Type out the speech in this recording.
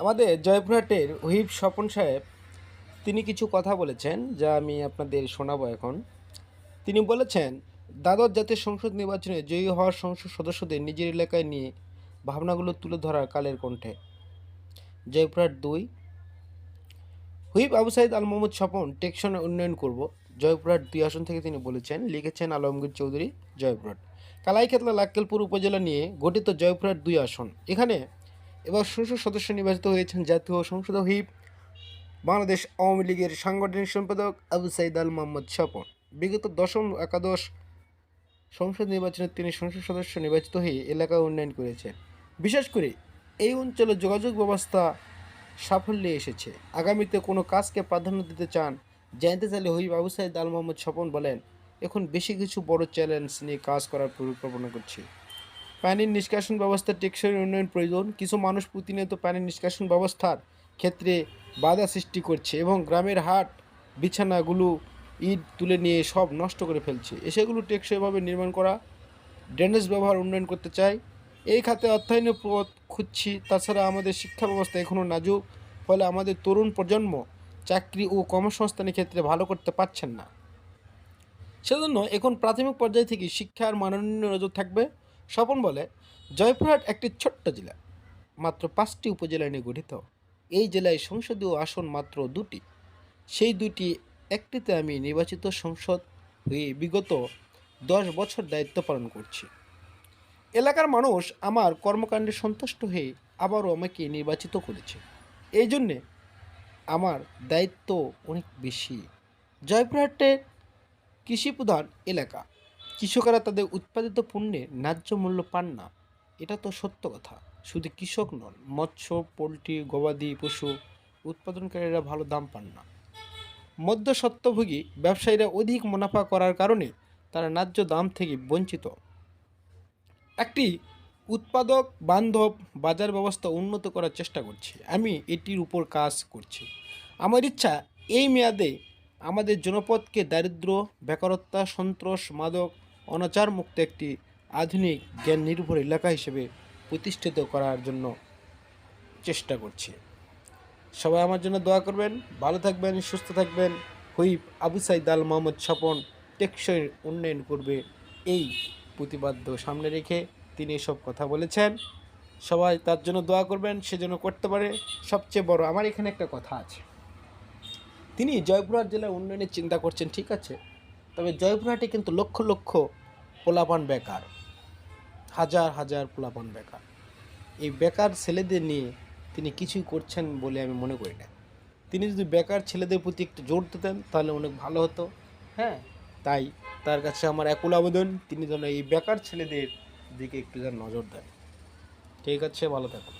আমাদের জয়পুরহাটের হুইপ স্বপন সাহেব, তিনি কিছু কথা বলেছেন, যা আমি আপনাদের শোনাবো এখন। তিনি বলেছেন, দ্বাদশ জাতীয় সংসদ নির্বাচনে জয়ী হওয়ার সংসদ সদস্যদের নিজের এলাকায় নিয়ে ভাবনাগুলো তুলে ধরার কালের কণ্ঠে। জয়পুরহাট দুই। হুইপ আবু সাইদ আল মোহাম্মদ স্বপন টেকশনে উন্নয়ন করব। জয়পুরহাট দুই আসন থেকে তিনি বলেছেন, লিখেছেন আলমগীর চৌধুরী, জয়পুরহাট। কালাইখেতলা লাক্কেলপুর উপজেলা নিয়ে গঠিত জয়পুরহাট দুই আসন। এখানে এবার সংসদ সদস্য নির্বাচিত হয়েছেন জাতীয় সংসদ হুইপ বাংলাদেশ আওয়ামী লীগের সাংগঠনিক সম্পাদক আবু সাইদ আল মোহাম্মদ স্বপন। বিগত দশম একাদশ সংসদ নির্বাচনে তিনি সংসদ সদস্য নির্বাচিত হয়ে এলাকা উন্নয়ন করেছেন। বিশেষ করে এই অঞ্চলে যোগাযোগ ব্যবস্থা সাফল্যে এসেছে। আগামীতে কোনো কাজকে প্রাধান্য দিতে চান, জানতে চাইলে হই আবু সাইদ আল মোহাম্মদ স্বপন বলেন, এখন বেশি কিছু বড় চ্যালেঞ্জ নিয়ে কাজ করার পরিকল্পনা করছি। পানির নিষ্কাশন ব্যবস্থা টেকসই উন্নয়ন প্রয়োজন। কিছু মানুষ প্রতিনিয়ত পানির নিষ্কাশন ব্যবস্থার ক্ষেত্রে বাধা সৃষ্টি করছে এবং গ্রামের হাট, বিছানাগুলো ইট তুলে নিয়ে সব নষ্ট করে ফেলছে। এ সেগুলো টেকসইভাবে নির্মাণ করা, ড্রেনেজ ব্যবহার উন্নয়ন করতে চাই এই খাতে অর্থায়নের পথ খুঁজছি, তাছাড়া আমাদের শিক্ষা ব্যবস্থা এখনও নাজুক, ফলে আমাদের তরুণ প্রজন্ম চাকরি ও কর্মসংস্থানের ক্ষেত্রে ভালো করতে পারছেন না। সেজন্য এখন প্রাথমিক পর্যায় থেকে শিক্ষার মাননীয় নজর থাকবে। স্বপন বলে, জয়পুরহাট একটি ছোট্ট জেলা, মাত্র পাঁচটি উপজেলা নিয়ে গঠিত এই জেলায় সংসদীয় আসন মাত্র দুটি। সেই দুটি একটিতে আমি নির্বাচিত সংসদ হয়ে বিগত দশ বছর দায়িত্ব পালন করছি। এলাকার মানুষ আমার কর্মকাণ্ডে সন্তুষ্ট হয়ে আবারও আমাকে নির্বাচিত করেছে। এই জন্যে আমার দায়িত্ব অনেক বেশি। জয়পুরহাটের কৃষিপ্রধান এলাকা কৃষকেরা তাদের উৎপাদিত পণ্যের ন্যায্য মূল্য পান না। এটা তো সত্য কথা। শুধু কৃষক নন, মৎস্য, পোলট্রি, গবাদি পশু উৎপাদনকারীরা ভালো দাম পান না। মধ্য সত্যভোগী ব্যবসায়ীরা অধিক মুনাফা করার কারণে তারা ন্যায্য দাম থেকে বঞ্চিত। একটি উৎপাদক বান্ধব বাজার ব্যবস্থা উন্নত করার চেষ্টা করছি। আমি এটির উপর কাজ করছি। আমার ইচ্ছা এই মেয়াদে আমাদের জনপদকে দারিদ্র বেকারত্ব, সন্ত্রাস, মাদক অনাচার মুক্ত একটি আধুনিক জ্ঞান নির্ভর এলাকা হিসেবে প্রতিষ্ঠিত করার জন্য চেষ্টা করছি। সবাই আমার জন্য দোয়া করবেন, ভালো থাকবেন, সুস্থ থাকবেন। হুইপ আবু সাইদ আল মোহাম্মদ স্বপন টেকসই উন্নয়ন করবে এই প্রতিবাদ্য সামনে রেখে তিনি এসব কথা বলেছেন। সবাই তার জন্য দোয়া করবেন, সে যেন করতে পারে। সবচেয়ে বড়, আমার এখানে একটা কথা আছে। তিনি জয়পুরহাট জেলার উন্নয়নের চিন্তা করছেন, ঠিক আছে? তবে জয়পুরহাটে কিন্তু লক্ষ লক্ষ পোলাপান বেকার। হাজার হাজার পোলাপান বেকার। এই বেকার ছেলেদের নিয়ে তিনি কিছুই করছেন বলে আমি মনে করি না। তিনি যদি বেকার ছেলেদের প্রতি একটু জোর দিতেন, তাহলে অনেক ভালো হতো। হ্যাঁ তাই তার কাছে আমার একুল আবেদন। তিনি যেন এই বেকার ছেলেদের দিকে একটু যেন নজর দেন। ঠিক আছে, ভালো থাকুন।